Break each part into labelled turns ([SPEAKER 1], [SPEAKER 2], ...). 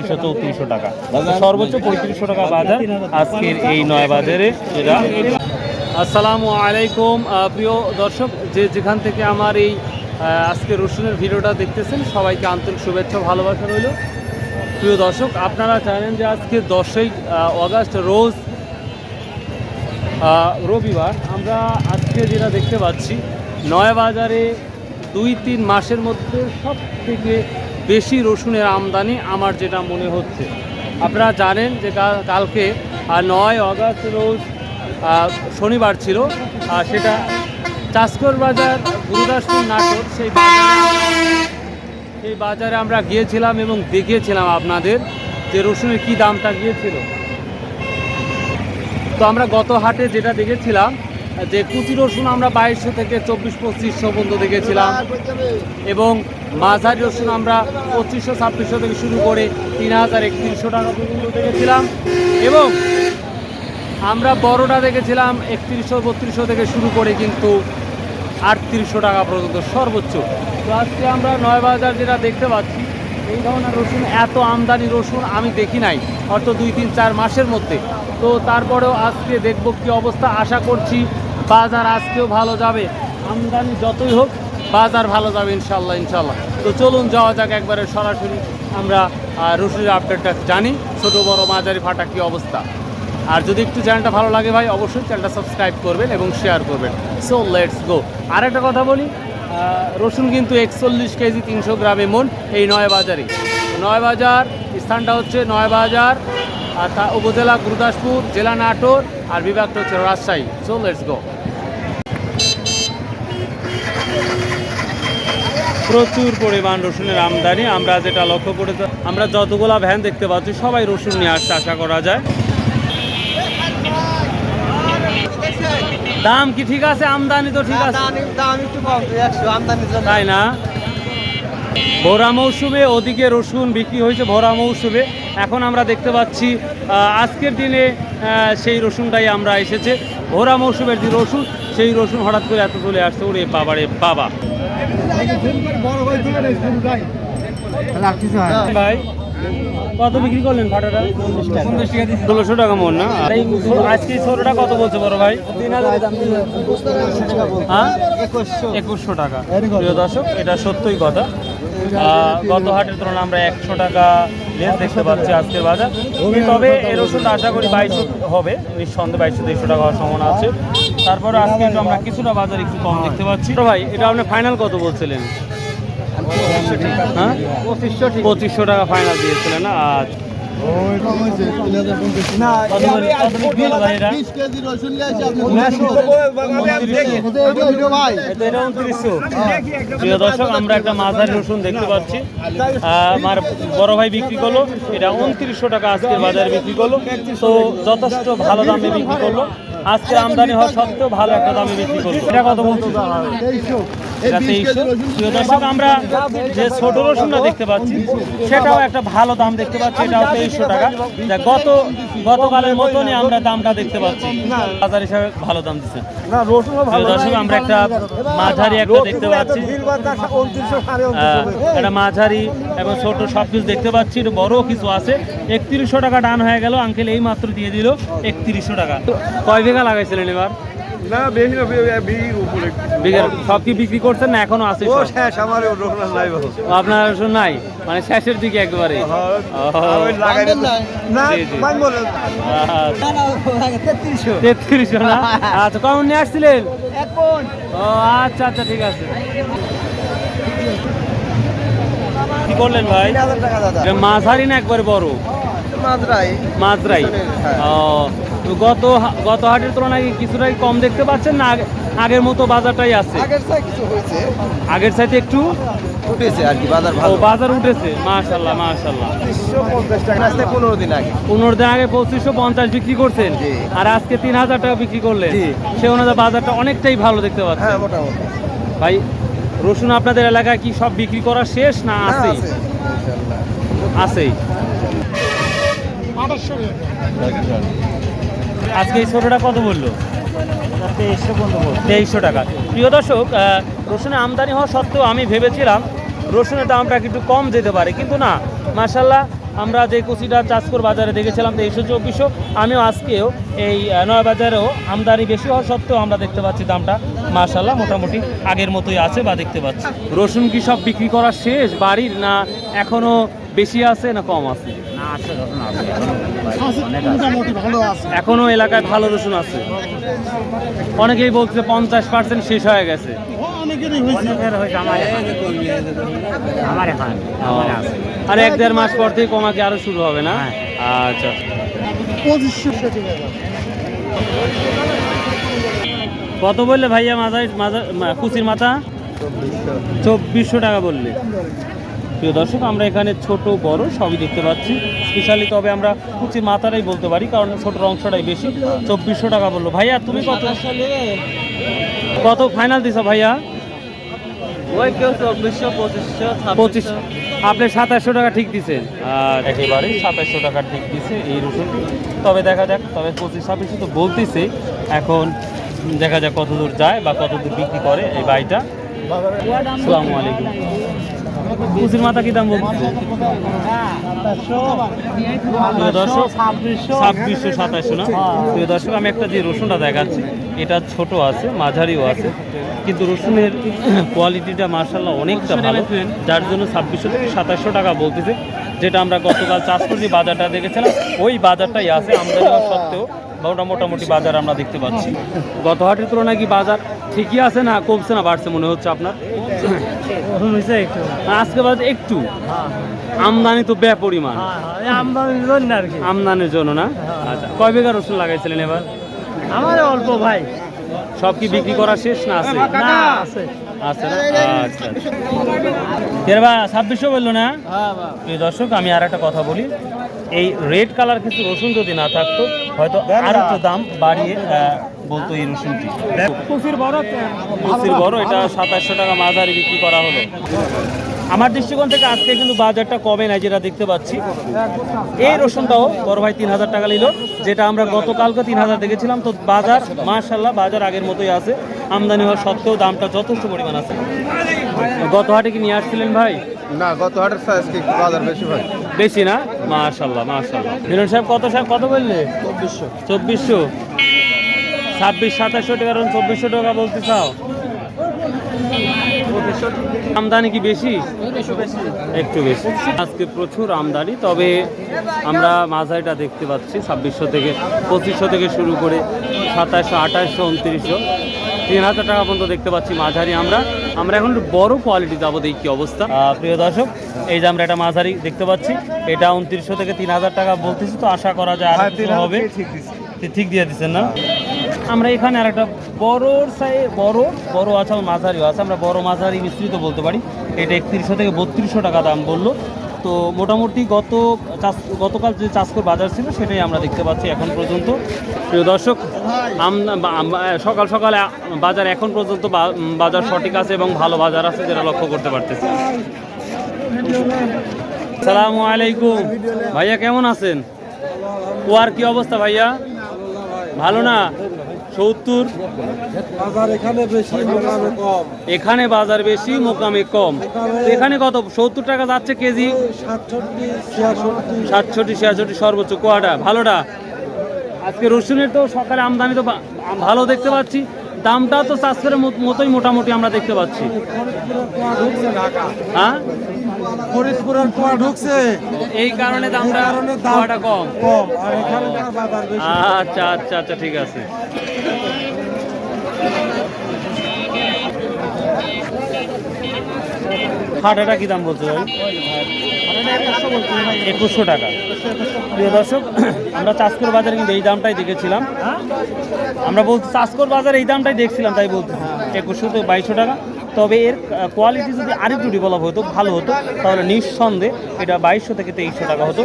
[SPEAKER 1] বত্রিশশো চৌত্রিশশো টাকা। সর্বোচ্চ পঁয়ত্রিশশো টাকা বাজার আজকের এই নয় বাজারে যেটা। আসসালামু আলাইকুম প্রিয় দর্শক, যে যেখান থেকে আমার এই আজকে রসুনের ভিডিওটা দেখতেছেন, সবাইকে আন্তরিক শুভেচ্ছা ভালোবাসা রইল। প্রিয় দর্শক, আপনারা জানেন যে আজকে দশই অগাস্ট, রোজ রবিবার, আমরা আজকে যেটা দেখতে পাচ্ছি, নয়া বাজারে দুই তিন মাসের মধ্যে সব থেকে বেশি রসুনের আমদানি আমার যেটা মনে হচ্ছে। আপনারা জানেন যে কালকে নয় অগাস্ট রোজ শনিবার ছিল আর সেটা চাষকর বাজার, গুরুদাসপুর নাটক সেই সেই বাজারে আমরা গিয়েছিলাম এবং দেখিয়েছিলাম আপনাদের যে রসুনের কী দামটা গিয়েছিল। তো আমরা গত হাটে যেটা দেখেছিলাম যে কুচি রসুন আমরা বাইশশো থেকে চব্বিশ, পঁচিশশো পর্যন্ত দেখেছিলাম। এবং মাঝারি রসুন আমরা পঁচিশশো, ছাব্বিশশো থেকে শুরু করে তিন হাজার একত্রিশশো টাকা পর্যন্ত দেখেছিলাম। এবং আমরা বড়টা দেখেছিলাম একত্রিশশো, বত্রিশশো থেকে শুরু করে কিন্তু আটত্রিশশো টাকা পর্যন্ত সর্বোচ্চ। তো আজকে আমরা নয় বাজার যেটা দেখতে পাচ্ছি, এই ধরনের রসুন, এত আমদানি রসুন আমি দেখি নাই হয়তো দুই, তিন, চার মাসের মধ্যে। তো তারপরেও আজকে দেখব কি অবস্থা, আশা করছি বাজার আজকেও ভালো যাবে। আমদানি যতই হোক, বাজার ভালো যাবে ইনশাল্লাহ ইনশাল্লাহ তো চলুন যাওয়া যাক একবারে সরাসরি। আমরা রসুনের আপডেটটা জানি, ছোট, বড়, মাঝারি, ফাটা কি অবস্থা। আর যদি একটু চ্যানেলটা ভালো লাগে ভাই, অবশ্যই চ্যানেলটা সাবস্ক্রাইব করবেন এবং শেয়ার করবেন। সো লেটস গো আর একটা কথা বলি রসুন কিন্তু একচল্লিশ কেজি তিনশো গ্রামে মন, এই নয় বাজারে। নয় বাজার, স্থানটা হচ্ছে নয় বাজার উপজেলা গুরুদাসপুর, জেলা নাটোর আর বিভাগটা হচ্ছে রাজশাহী। সো লেটস গো প্রচুর পরিমাণ রসুনের আমদানি। আমরা যেটা লক্ষ্য করে আমরা যতগুলা ভ্যান দেখতে পাচ্ছি সবাই রসুন নিয়ে আসছে আশা করা যায়। দাম কি ঠিক আছে? আমদানি তো ঠিক আছে। তাই না? ভোরা মৌসুমে ওদিকে রসুন বিক্রি হয়েছে ভোরা মৌসুমে। এখন আমরা দেখতে পাচ্ছি আজকের দিনে সেই রসুনটাই আমরা এসেছে। ভোরা মৌসুমের যে রসুন সেই রসুন হঠাৎ করে এত চলে আসছে ওরে বাবা রে বাবা। ভাই কত বিক্রি করলেন ফাটাটা ষোলোশো টাকা মন না? আজকে ছোটটা কত বলছে বড় ভাই? হ্যাঁ? একুশশো টাকা। প্রিয় দর্শক এটা সত্যই কথা। গত হাটের তুলনায় আমরা একশো টাকা লেস দেখতে পাচ্ছি আজকের বাজার। তবে এর ওষুধ আশা করি বাইশশো হবে নিঃসন্দেহে বাইশশো দেড়শো টাকা হওয়ার সম্ভাবনা আছে। তারপরে আজকে একটু আমরা কিছুটা বাজার একটু কম দেখতে পাচ্ছি। তো ভাই এটা আপনি ফাইনাল কত বলছিলেন? হ্যাঁ?
[SPEAKER 2] পঁচিশশো
[SPEAKER 1] টাকা ফাইনাল দিয়েছিলেন না? প্রিয় দর্শক, আমরা একটা মাঝারি রসুন দেখতে পাচ্ছি। আমার বড় ভাই বিক্রি করল। এটা উনত্রিশশো টাকা আজকের বাজারে বিক্রি করল। তো যথেষ্ট ভালো দামে বিক্রি করল। আজকে আমদানি হওয়া সত্ত্বেও ভালো একটা দামে বিক্রি করল। এটা কত বলছো তেইশশো প্রিয় দর্শক আমরা যে ছোট রসুনটা দেখতে পাচ্ছি সেটাও একটা ভালো দাম দেখতে পাচ্ছি এটাও তেইশশো টাকা। তা গত গতকালের মতনই আমরা দামটা দেখতে পাচ্ছি। বাজার হিসাবে ভালো দাম দিচ্ছে। প্রিয় দর্শক আমরা একটা মাঝারি একটা দেখতে পাচ্ছি। একটা মাঝারি এবং ছোট সব কিছু দেখতে পাচ্ছি বড় কিছু আছে। একত্রিশশো টাকা ডান হয়ে গেল আঙ্কেল এই মাত্র দিয়ে দিল একত্রিশশো টাকা। কয় বিঘা লাগাইছিলেন এবার?
[SPEAKER 2] না বেশি না বিঘির উপরে।
[SPEAKER 1] বিঘা সব কি বিক্রি করছেন না এখনও আছে
[SPEAKER 2] ও? শেষ আমার রসুন নাই বাবু।
[SPEAKER 1] আপনার রসুন নাই? মানে শেষের দিকে একবারে। তেত্রিশশো। না? আচ্ছা কখন নিয়ে আসছিলেন? ও আচ্ছা আচ্ছা ঠিক আছে। কি করলেন ভাই?
[SPEAKER 2] টাকা দাদা।
[SPEAKER 1] এটা মাঝারি না একবারে বড়?
[SPEAKER 2] মাত্রাই হ্যাঁ।
[SPEAKER 1] ও তো গত হা- গত হাটের তুলনায় কিছুটাই কম দেখতে পাচ্ছেন না আগের মতো বাজারটাই আছে।
[SPEAKER 2] আগের চাই কিছু হয়েছে।
[SPEAKER 1] আগের সাইতে একটু?
[SPEAKER 2] উঠেছে আর কি বাজার ভালো।
[SPEAKER 1] বাজার উঠেছে মাশাল্লাহ
[SPEAKER 2] তিনশো পঞ্চাশ টাকা। আসতে পনেরো দিন আগে।
[SPEAKER 1] পনেরো দিন আগে পঁচিশশো পঞ্চাশ বিক্রি করছেন? আর আজকে তিন হাজার টাকা বিক্রি করলেন? সে অনুযায়ী বাজারটা অনেকটাই ভালো দেখতে পাচ্ছেন।
[SPEAKER 2] হ্যাঁ মোটামুটি।
[SPEAKER 1] ভাই রসুন আপনাদের এলাকায় কি সব বিক্রি করা শেষ না
[SPEAKER 2] হ্যাঁ,
[SPEAKER 1] আছেই?
[SPEAKER 2] আছে।
[SPEAKER 1] আছেই। আজকে এই ছোটোটা কত বলল? তেইশশো টাকা। প্রিয় দর্শক রসুনে রসুনের আমদানি হওয়া সত্ত্বেও আমি ভেবেছিলাম রসুনের দামটা একটু কম যেতে পারে, কিন্তু না। মার্শাল্লাহ আমরা যে কুচিটা চাষকর বাজারে দেখেছিলাম, তেইশশো, চব্বিশশো, আমিও আজকেও এই নয় বাজারেও আমদানি বেশি হওয়া সত্ত্বেও আমরা দেখতে পাচ্ছি দামটা মার্শাল্লাহ মোটামুটি আগের মতোই আছে বা দেখতে পাচ্ছি। রসুন কি সব বিক্রি করা শেষ বাড়ির না এখনও বেশি আছে না কম আছে? এখনও এলাকায় ভালো রসুন আছে। অনেকেই বলছে পঞ্চাশ পার্সেন্ট শেষ হয়ে গেছে। আর এক দেড় মাস পর থেকে কমা কি আরও শুরু হবে না? আচ্ছা। কত বললে ভাইয়া মাথায় মাথা কুচির মাথা? চব্বিশশো টাকা বললে। প্রিয় দর্শক আমরা এখানে ছোট বড় সবই দেখতে পাচ্ছি। স্পেশালি তবে আমরা কুচির মাথাটাই বলতে পারি কারণ ছোট অংশটাই বেশি। চব্বিশশো টাকা বলল। ভাইয়া তুমি কত কত ফাইনাল দিছো ভাইয়া? পঁচিশ আপনি সাতাশশো টাকা ঠিক দিছেন। আর একেবারে সাতাশশো টাকা ঠিক দিছে এই রসুনটি। তবে দেখা যাক তবে পঁচিশ ছাব্বিশশো তো বলতেছে। এখন দেখা যাক কত দূর যায় বা কত দূর বিক্রি করে এই বাড়িটা। আসসালামু আলাইকুম। কুচির মাথা কি দাম দর্শক ছাব্বিশশো সাতাশশো না? প্রিয় দর্শক আমি একটা যে রসুনটা দেখাচ্ছি এটা ছোট আছে মাঝারিও আছে কিন্তু রসুনের কোয়ালিটিটা মার্শাল্লাহ অনেকটা ভালো। যার জন্য ছাব্বিশশো থেকে সাতাশশো টাকা বলতেছে যেটা আমরা গতকাল চাষ করে যে বাজারটা দেখেছিলাম ওই বাজারটাই আছে আমদানি সত্ত্বেও মোটামুটি বাজার আমরা দেখতে পাচ্ছি। গত হাটের তুলনায় কি বাজার ঠিকই আছে না কমছে না বাড়ছে মনে হচ্ছে আপনার? আজকে বাজার একটু? আমদানি তো বে পরিমাণ আমদানির জন্য না? আচ্ছা কয় বিঘা রসুন লাগাইছিলেন এবার?
[SPEAKER 3] আমার অল্প ভাই।
[SPEAKER 1] সব কি বিক্রি করা শেষ না আছে?
[SPEAKER 3] না আছে।
[SPEAKER 1] আচ্ছা না? আচ্ছা এরবা ছাব্বিশশো বলল না? প্রিয় দর্শক আমি আর একটা কথা বলি। এই রেড কালার কিছু রসুন যদি না থাকতো হয়তো আর একটু দাম বাড়িয়ে বলতো এই রসুনটি।
[SPEAKER 3] কুচির বড়
[SPEAKER 1] কুচির বড় এটা সাতাশশো টাকা মাঝারি বিক্রি করা হলো। আমার দৃষ্টিকোণ থেকে আজকে কিন্তু বাজারটা কমে নাই যেটা দেখতে পাচ্ছি। এই রসুনটাও বড় ভাই তিন হাজার টাকা নিল যেটা আমরা গতকালকে তিন হাজার দেখেছিলাম। তো বাজার মার্শাল্লাহ বাজার আগের মতোই আছে। আমদানি হওয়া সত্ত্বেও দামটা যথেষ্ট পরিমাণ আছে। গত হাটে কি নিয়ে আসছিলেন ভাই?
[SPEAKER 2] না গত হাটের সাইজ কি বাজার বেশি ভাই।
[SPEAKER 1] বেশি না? মার্শাল্লাহ মার্শাল্লাহ মিলন সাহেব কত সাহেব কত বললে?
[SPEAKER 2] চব্বিশশো।
[SPEAKER 1] চব্বিশশো? ছাব্বিশ সাতাশশো টাকা কারণ চব্বিশশো টাকা বলতে চাও। আমদানি কি বেশি। একটু বেশি। আজকে প্রচুর আমদানি তবে আমরা মাঝারিটা দেখতে পাচ্ছি ছাব্বিশশো থেকে পঁচিশশো থেকে শুরু করে সাতাশশো আঠাশশো উনত্রিশশো। তিন হাজার টাকা পর্যন্ত দেখতে পাচ্ছি মাঝারি আমরা। আমরা এখন একটু বড় কোয়ালিটি যাব দেখি কি অবস্থা। প্রিয় দর্শক এই যে আমরা একটা মাঝারি দেখতে পাচ্ছি। এটা উনত্রিশশো থেকে তিন হাজার টাকা বলতেছি তো আশা করা যায় আর কিছু হবে। ঠিক- দিয়ে দিচ্ছেন না? আমরা এখানে আর একটা বড় সাই বড় বড় আছে মাঝারিও আছে। আমরা বড় মাঝারি মিশ্রিত বলতে পারি। এটা একত্রিশশো থেকে বত্রিশশো টাকা দাম বলল। তো মোটামুটি গত চাষ, গতকাল যে চাষকর বাজার ছিল সেটাই আমরা দেখতে পাচ্ছি এখন পর্যন্ত। প্রিয় দর্শক সকাল সকালে বাজার এখন পর্যন্ত বাজার সঠিক আছে এবং ভালো বাজার আছে যেটা লক্ষ্য করতে পারতেছি। সালামু আলাইকুম। ভাইয়া কেমন আছেন? কুয়ার কি অবস্থা ভাইয়া? ভালো না? সত্তর।
[SPEAKER 4] বাজার এখানে বেশি মোকামে কম।
[SPEAKER 1] এখানে বাজার বেশি মোকামে কম। এখানে কত? সত্তর টাকা যাচ্ছে কেজি?
[SPEAKER 4] সাতষট্টি ছিয়াষট্টি।
[SPEAKER 1] সর্বোচ্চ কোয়াটা। ভালোটা? আজকে রসুনের তো সকালে আমদানি তো ভালো দেখতে পাচ্ছি। দামটা তো চাষের মতোই মোটামুটি আমরা দেখতে পাচ্ছি। হ্যাঁ?
[SPEAKER 4] ফরিদপুরের কুয়া ঢুকছে।
[SPEAKER 1] এই কারণে দামটা কম।
[SPEAKER 4] কম। আর এখানকার বাজার বেশি।
[SPEAKER 1] আচ্ছা আচ্ছা আচ্ছা ঠিক আছে। হাটাটা কি দাম বলছো ভাই? একুশশো টাকা। প্রিয় দর্শক আমরা চাষকর বাজারে কিন্তু এই দামটাই দেখেছিলাম। আমরা বলছি চাষকর বাজারে এই দামটাই দেখছিলাম তাই বলতে একুশশো তো বাইশশো টাকা। তবে এর কোয়ালিটি যদি আরেকটু ডেভেলপ হতো ভালো হতো তাহলে নিঃসন্দেহে এটা বাইশশো থেকে তেইশশো টাকা হতো।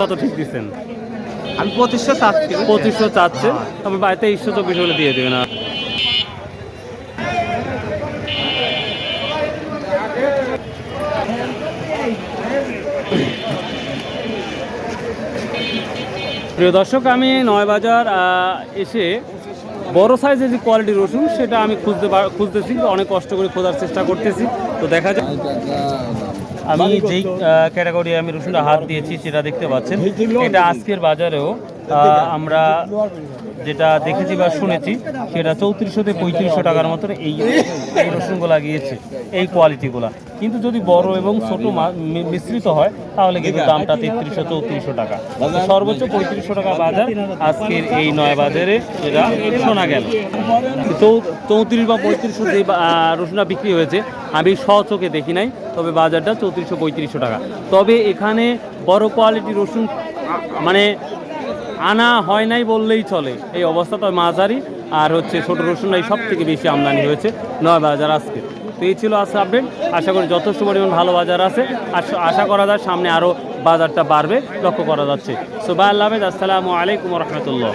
[SPEAKER 1] কত ঠিক দিচ্ছেন?
[SPEAKER 3] আমি পঁচিশশো চাচ্ছি।
[SPEAKER 1] পঁচিশশো চাচ্ছে। তবে বাড়িতে তেইশশো চব্বিশ হলে দিয়ে দেবে না। প্রিয় দর্শক আমি নয় বাজার এসে বড় সাইজের যে কোয়ালিটি রসুন সেটা আমি খুঁজতে খুঁজতেছি অনেক কষ্ট করে খোঁজার চেষ্টা করতেছি। তো দেখা যায় আমি যেই ক্যাটাগরি আমি রসুনটা হাত দিয়েছি সেটা দেখতে পাচ্ছেন। এটা আজকের বাজারেও আমরা যেটা দেখেছি বা শুনেছি, সেটা চৌত্রিশশো থেকে পঁয়ত্রিশশো টাকার মতো এই এই রসুনগুলা এই কোয়ালিটিগুলা কিন্তু যদি বড় এবং ছোট মিশ্রিত হয়, তাহলে কিন্তু দামটা তেত্রিশশো, চৌত্রিশশো টাকা। সর্বোচ্চ পঁয়ত্রিশশো টাকা বাজার, আজকের এই নয় বাজারে যেটা শোনা গেল। চৌত্রিশ বা পঁয়ত্রিশশো যে রসুনটা বিক্রি হয়েছে, আমি চোখে দেখি নাই, তবে বাজারটা চৌত্রিশশো, পঁয়ত্রিশশো টাকা। তবে এখানে বড় কোয়ালিটির রসুন মানে আনা হয় নাই বললেই চলে। এই অবস্থা তো মাঝারি, আর হচ্ছে ছোট এই সব থেকে বেশি আমদানি হয়েছে নয় বাজার আজকে। তো এই ছিল আজকে আপডেট আশা করি যথেষ্ট পরিমাণ ভালো বাজার আছে। আর আশা করা যায় সামনে আরও বাজারটা বাড়বে। লক্ষ্য করা যাচ্ছে। সো বাই, আল্লাহ আসসালামু আলাইকুম রহমতুল্লাহ।